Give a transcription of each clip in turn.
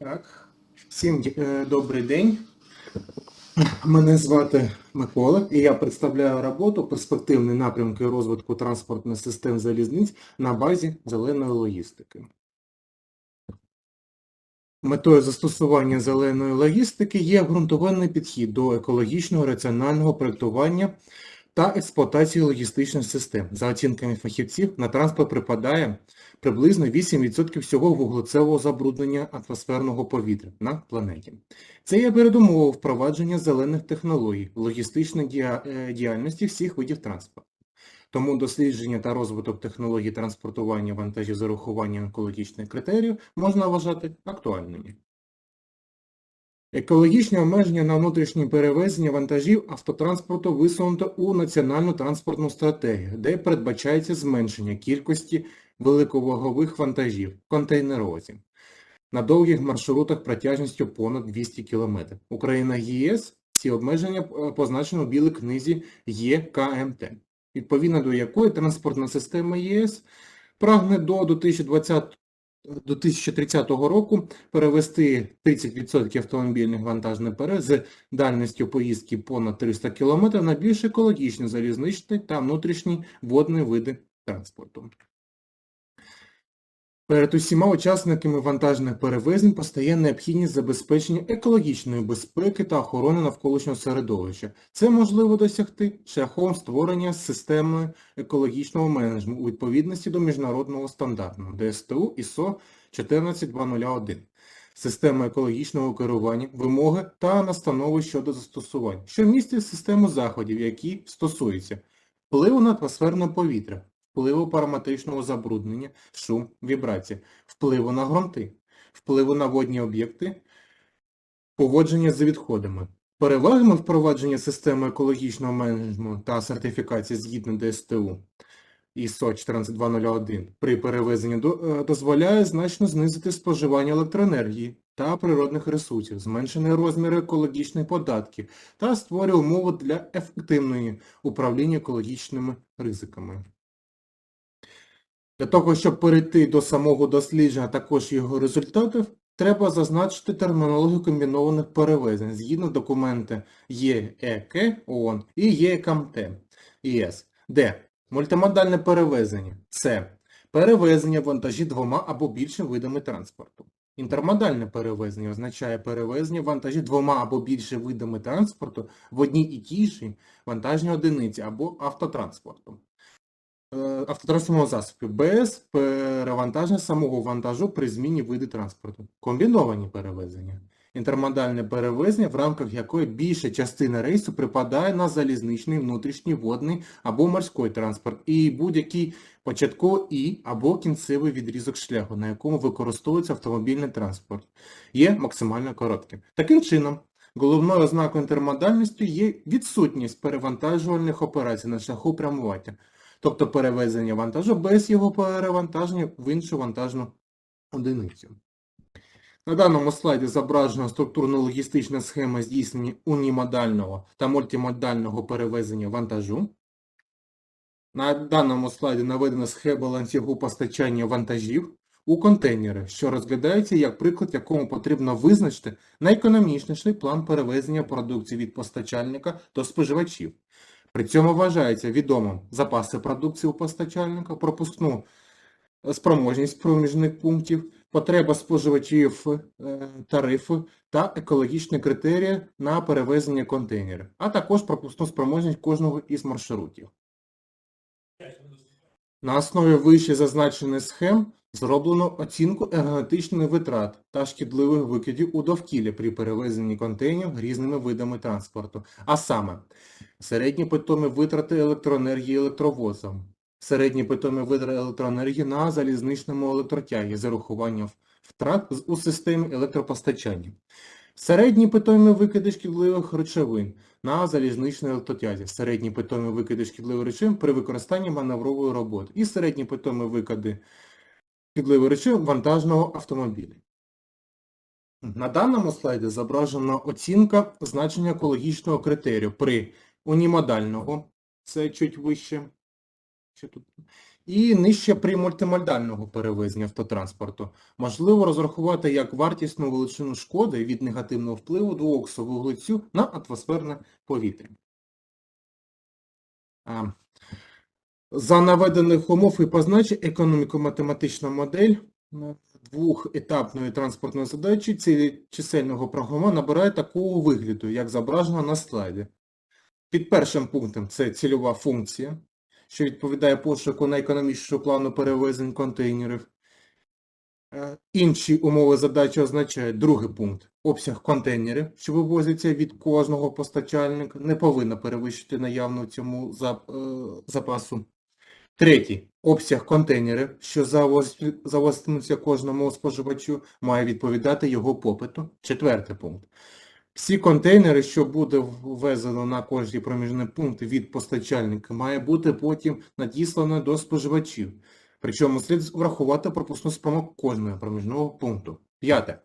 Так, всім е, добрий день. Мене звати Микола і я представляю роботу перспективні напрямки розвитку транспортних систем залізниць на базі зеленої логістики. Метою застосування зеленої логістики є обґрунтований підхід до екологічного раціонального проєктування та експлуатації логістичних систем. За оцінками фахівців, на транспорт припадає приблизно 8% всього вуглецевого забруднення атмосферного повітря на планеті. Це є передумовою впровадження зелених технологій в логістичній е, діяльності всіх видів транспорту. Тому дослідження та розвиток технологій транспортування вантажів з урахуванням екологічних критеріїв можна вважати актуальними. Екологічні обмеження на внутрішні перевезення вантажів автотранспорту висунуто у Національну транспортну стратегію, де передбачається зменшення кількості великовагових вантажів контейнерозі на довгих маршрутах протяжністю понад 200 км. Україна ЄС ці обмеження е, позначено в Білій книзі ЄКМТ, відповідно до якої транспортна система ЄС прагне до 2020 до 2030 року перевести 30% автомобільних вантажних перевез з дальністю поїздки понад 300 км на більш екологічні залізничні та внутрішні водні види транспорту. Перед усіма учасниками вантажних перевезень постає необхідність забезпечення екологічної безпеки та охорони навколишнього середовища. Це можливо досягти шляхом створення системи екологічного менеджменту у відповідності до міжнародного стандарту ДСТУ ISO 14201. Система екологічного керування, вимоги та настанови щодо застосувань, що містять систему заходів, які стосуються впливу на атмосферне повітря, впливу параметричного забруднення, шум, вібрації, впливу на ґрунти, впливу на водні об'єкти, поводження з відходами. Перевагами впровадження системи екологічного менеджменту та сертифікації згідно ДСТУ ISO 14201 при перевезенні е, дозволяє значно знизити споживання електроенергії та природних ресурсів, зменшені розміри екологічних податків та створює умови для ефективної управління екологічними ризиками. Для того, щоб перейти до самого дослідження, а також його результатів, треба зазначити термінологію комбінованих перевезень згідно документи ЄЕК ООН і ЄКМТ ЄС, де мультимодальне перевезення – це перевезення вантажів двома або більше видами транспорту. Інтермодальне перевезення означає перевезення вантажів двома або більше видами транспорту в одній і тій же вантажній одиниці або автотранспорту. е, автотранспортного засобу без перевантаження самого вантажу при зміні види транспорту. Комбіновані перевезення. Інтермодальне перевезення, в рамках якої більша частина рейсу припадає на залізничний, внутрішній, водний або морський транспорт і будь-який початковий і або кінцевий відрізок шляху, на якому використовується автомобільний транспорт, є максимально коротким. Таким чином, головною ознакою інтермодальності є відсутність перевантажувальних операцій на шляху прямування тобто перевезення вантажу без його перевантаження в іншу вантажну одиницю. На даному слайді зображена структурно-логістична схема здійснення унімодального та мультимодального перевезення вантажу. На даному слайді наведена схема ланцюгу постачання вантажів у контейнери, що розглядається як приклад, якому потрібно визначити найекономічніший план перевезення продукції від постачальника до споживачів. При цьому вважається відомим запаси продукції у постачальника, пропускну е, спроможність проміжних пунктів, потреба споживачів, е, тарифи та екологічні критерії на перевезення контейнерів, а також пропускну спроможність кожного із маршрутів. На основі вище зазначених схем зроблено оцінку енергетичних витрат та шкідливих викидів у довкілля при перевезенні контейнерів різними видами транспорту, а саме середні питомі витрати електроенергії електровозом, середні питомі витрати електроенергії на залізничному електротягі з урахуванням втрат у системі електропостачання, середні питомі викиди шкідливих речовин на залізничній електротязі, середні питомі викиди шкідливих речовин при використанні маневрової роботи і середні питомі викиди шкідливих речовин вантажного автомобіля. На даному слайді зображена оцінка значення екологічного критерію при унімодального, це чуть вище, І нижче при мультимодального перевезення автотранспорту. Можливо розрахувати як вартісну величину шкоди від негативного впливу двооксу вуглецю на атмосферне повітря. За наведених умов і позначень економіко-математична модель двохетапної транспортної задачі цілі чисельного програма набирає такого вигляду, як зображено на слайді. Під першим пунктом це цільова функція, що відповідає пошуку найекономічнішого плану перевезень контейнерів. Е, Інші умови задачі означають другий пункт. Обсяг контейнерів, що вивозяться від кожного постачальника, не повинно перевищити наявну цьому е, запасу. Третій. Обсяг контейнерів, що завоз- завозитимуться кожному споживачу, має відповідати його попиту. Четвертий пункт. Всі контейнери, що буде ввезено на кожні проміжні пункти від постачальника, має бути потім надіслано до споживачів. Причому слід врахувати пропускну спрямок кожного проміжного пункту. П'яте.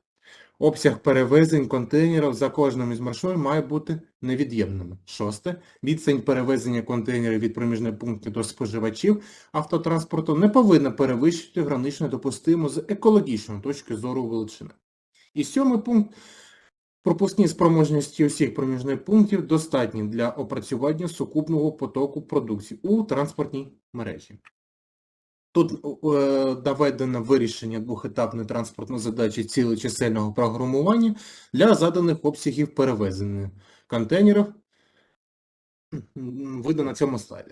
Обсяг перевезень контейнерів за кожним із маршрутів має бути невід'ємним. Шосте. Відстань перевезення контейнерів від проміжних пунктів до споживачів автотранспорту не повинна перевищити гранично допустиму з екологічної точки зору величини. І сьомий пункт. Пропускні спроможності усіх проміжних пунктів достатні для опрацювання сукупного потоку продукції у транспортній мережі. Тут е, доведено вирішення двохетапної транспортної задачі цілечисельного програмування для заданих обсягів перевезення контейнерів, видно на цьому слайді.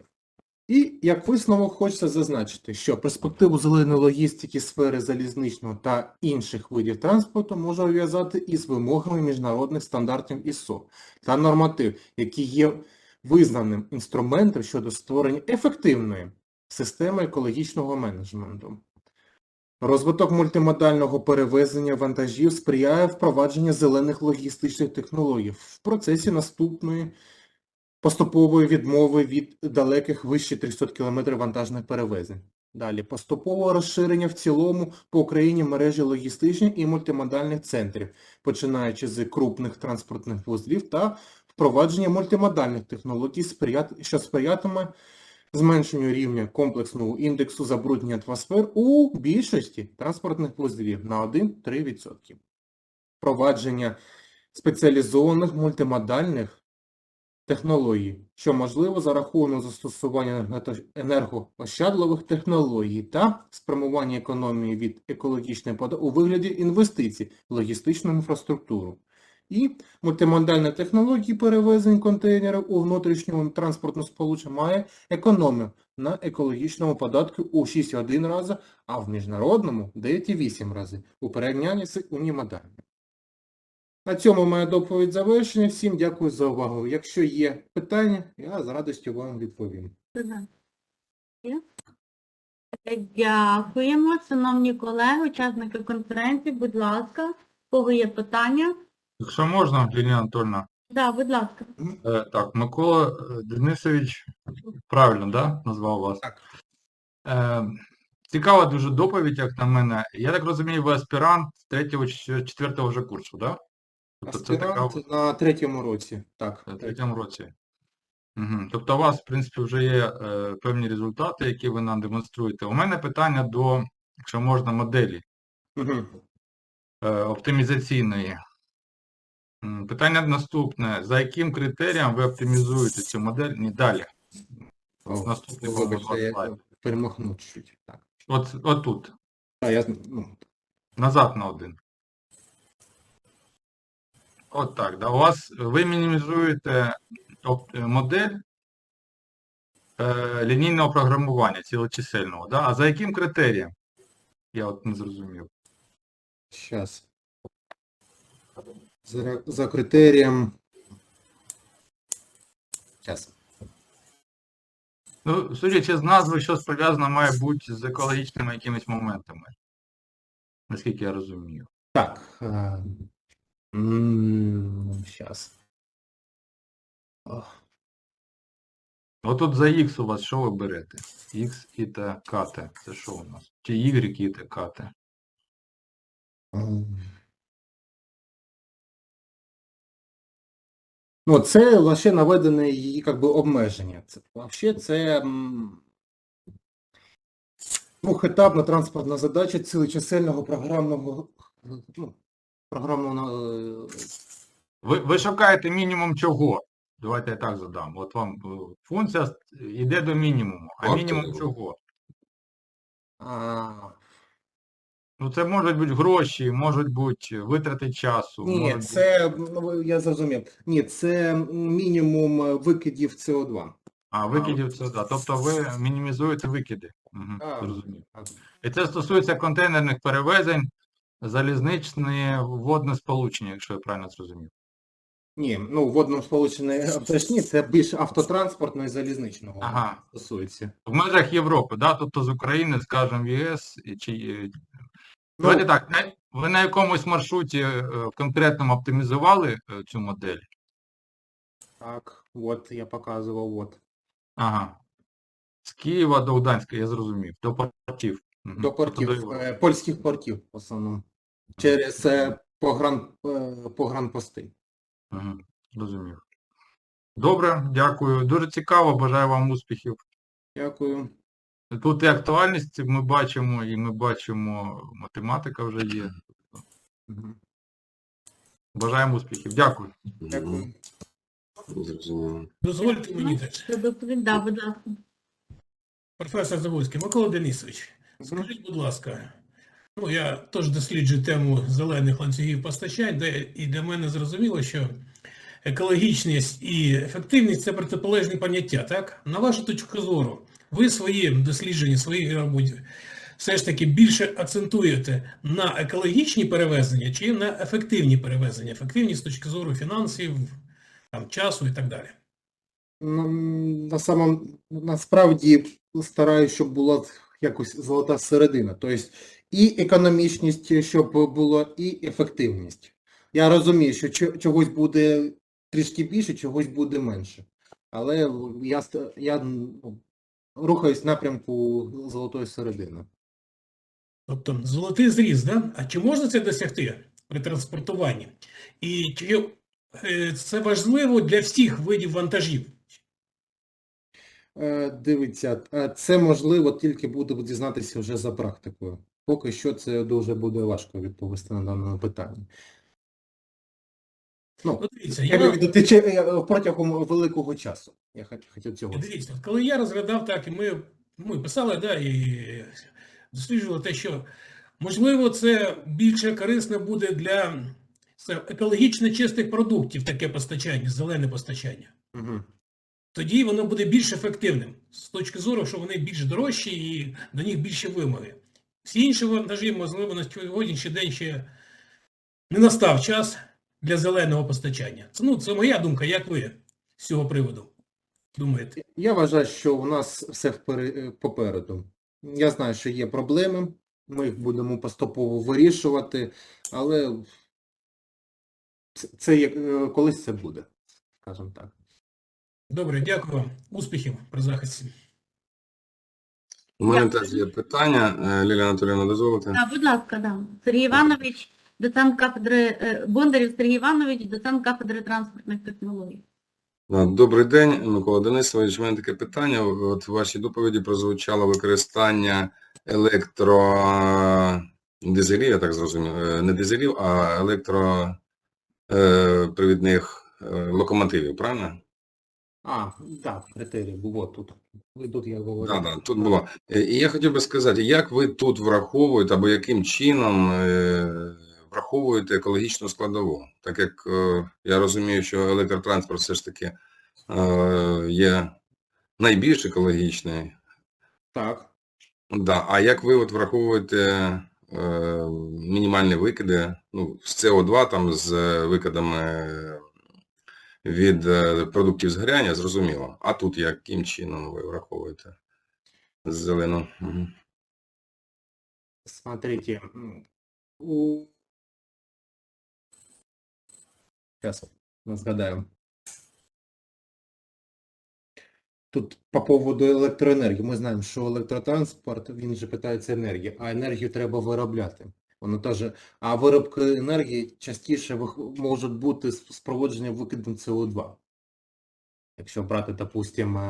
І як висновок хочеться зазначити, що перспективу зеленої логістики сфери залізничного та інших видів транспорту може ув'язати із вимогами міжнародних стандартів ISO та норматив, які є визнаним інструментом щодо створення ефективної системи екологічного менеджменту. Розвиток мультимодального перевезення вантажів сприяє впровадженню зелених логістичних технологій в процесі наступної поступової відмови від далеких вище 300 км вантажних перевезень. Далі поступове розширення в цілому по Україні мережі логістичних і мультимодальних центрів, починаючи з крупних транспортних вузлів та впровадження мультимодальних технологій, що сприятиме зменшенню рівня комплексного індексу забруднення атмосфер у більшості транспортних вузлів на 1-3%. Впровадження спеціалізованих мультимодальних технологій, що можливо за рахунок застосування енергоощадливих технологій та спрямування економії від екологічної пода у вигляді інвестицій в логістичну інфраструктуру. І мультимодальні технології перевезень контейнерів у внутрішньому транспортному сполученні має економію на екологічному податку у 6,1 рази, а в міжнародному 9,8 рази у порівнянні з унімодальним. На цьому моя доповідь завершена. Всім дякую за увагу. Якщо є питання, я з радістю вам відповім. Дякуємо, шановні колеги, учасники конференції, будь ласка, кого є питання? Якщо можна, Лілія Анатольовна. Да, будь ласка. Е, так, Микола е, Денисович, правильно, да, назвав вас? Так. Е, цікава дуже доповідь, як на мене. Я так розумію, ви аспірант третього чи четвертого вже курсу, да? Тобто це така на третьому році. Так. в третьому році. Угу. Тобто у вас, в принципі, вже є е, певні результати, які ви нам демонструєте. У мене питання до, якщо можна, моделі. Е, оптимізаційної. Питання наступне. За яким критерієм ви оптимізуєте цю модель? Ні, далі. О, Наступний Вибачте, я слайд. перемахнув чуть-чуть. Так. От, от тут. А, я, ну, Назад на один. От так. Да. У вас ви мінімізуєте оп- модель е, лінійного програмування цілочисельного. Да? А за яким критерієм? Я от не зрозумів. Щас. За, за критерієм. Щас. Ну, судячи з назви, щось пов'язано має бути з екологічними якимись моментами. Наскільки я розумію. Так. Е, м, щас. Ох, От тут за X у вас що ви берете? X і та кате. Це що у нас? Чи Y і та кате? Ну, це лише наведене її как би, обмеження. Це, взагалі це м, Двохетапна транспортна задача цілечисельного програмного ну, програмного е, Ви, ви шукаєте мінімум чого? Давайте я так задам. От вам е, функція йде до мінімуму. А мінімум чого? а, Ну це можуть бути гроші, можуть бути витрати часу. Ні, можуть це ну, я зрозумів. Ні, це мінімум е, викидів СО2. А, викидів це, да. Тобто ви мінімізуєте викиди. Угу, А, зрозумів. так. І це стосується контейнерних перевезень, залізничне водне сполучення, якщо я правильно зрозумів. Ні, ну водно сполучене теж ні, це більш автотранспортного і залізничного Ага. стосується. В межах Європи, да? тобто з України, скажімо, в ЄС, і чи... Ну, Давайте так, ви на якомусь маршруті е, конкретному оптимізували е, цю модель? Так, от я показував, от. Ага. З Києва до Гданська, я зрозумів. До портів. До Тобто портів, до е, польських портів в основному. Через погран, погранпости. Мгм. Розумів. Добре, дякую. Дуже цікаво, бажаю вам успіхів. Дякую. Тут і актуальність ми бачимо, і ми бачимо, математика вже є. Бажаємо успіхів. Дякую. Дякую. Зрозуміло. Дозвольте мені теж. Будь ласка. Професор Завойський, Микола Денисович, скажіть, будь ласка, ну я теж досліджую тему зелених ланцюгів постачань, де і для мене зрозуміло, що екологічність і ефективність це протиполежні поняття, так? На вашу точку зору, ви свої дослідження, свої роботи все ж таки більше акцентуєте на екологічні перевезення чи на ефективні перевезення? Ефективність з точки зору фінансів, там, часу і так далі. Ну, на самом, насправді стараюсь, щоб була якось золота середина. Тобто і економічність, щоб було, і ефективність. Я розумію, що чогось буде трішки більше, чогось буде менше. Але я, я ну, рухаюсь в напрямку золотої середини. Тобто золотий зріз, да? А чи можна це досягти при транспортуванні? І чи е, це важливо для всіх видів вантажів? Е, Дивіться, е, це можливо тільки буде дізнатися вже за практикою. Поки що це дуже буде важко відповісти на дане питання. Ну, Ну, дивіться, я маю в я, виду, тече, е, протягом великого часу. Я хотів цього. дивіться, коли я розглядав так, і ми, ми писали, да, і досліджували те, що можливо це більше корисно буде для це, екологічно чистих продуктів таке постачання, зелене постачання. Угу. тоді воно буде більш ефективним з точки зору, що вони більш дорожчі і до них більше вимоги. Всі інші вантажі, можливо, на сьогоднішній день ще не настав час для зеленого постачання. Це, ну, це моя думка, як ви з цього приводу думаєте? Я вважаю, що у нас все впери- е, попереду. Я знаю, що є проблеми, ми їх будемо поступово вирішувати, але це, це як- е, колись це буде, скажімо так. Добре, дякую вам. Успіхів при захисті. У мене теж є питання. Е, Лілія Анатолійовна, дозволите? Да, будь ласка, да. Сергій Іванович, доцент кафедри, е, Бондарів Сергій Іванович, доцент кафедри транспортних технологій. Добрий день, Микола Денисович. У мене таке питання. От в вашій доповіді прозвучало використання електродизелів, я так зрозумів, е, не дизелів, а електропривідних локомотивів, правильно? А, так, критерій був тут. Ви тут я говорю. Так, так, тут було. Е, І я хотів би сказати, як ви тут враховуєте або яким чином е, враховуєте екологічну складову? Так як е, я розумію, що електротранспорт все ж таки е, є найбільш екологічний. Так. Да. А як ви от враховуєте е, мінімальні викиди ну, з СО2 там з викидами від продуктів згоряння, зрозуміло. А тут яким чином ви враховуєте зелену? Мгм. Смотрите, у... Сейчас згадаю. Тут по поводу електроенергії. Ми знаємо, що електротранспорт, він же питається енергії, а енергію треба виробляти. Воно теж, а виробки енергії частіше можуть бути спроводження викидом СО2. Якщо брати, допустимо,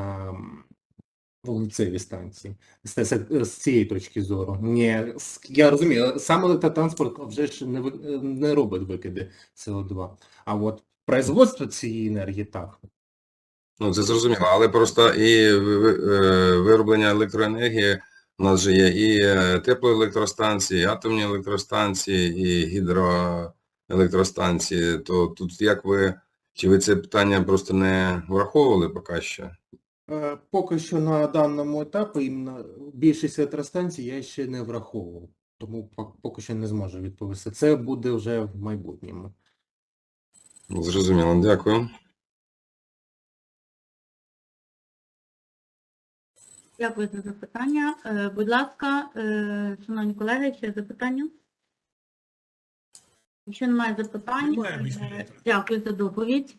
вуглецеві станції з, з, з цієї точки зору. Ні, я розумію, сам електротранспорт вже ж не, не робить викиди СО2. А от производство цієї енергії так. Ну, це зрозуміло, але просто і е, вироблення електроенергії у нас же є і е, теплоелектростанції, і атомні електростанції, і гідроелектростанції. То тут як ви, чи ви це питання просто не враховували поки що? Е, Поки що на даному етапі іменно більшість електростанцій я ще не враховував, тому поки що не зможу відповісти. Це буде вже в майбутньому. Зрозуміло, дякую. Дякую за запитання. Е, Будь ласка, е, шановні колеги, ще запитання? Якщо немає запитань, дякую за доповідь.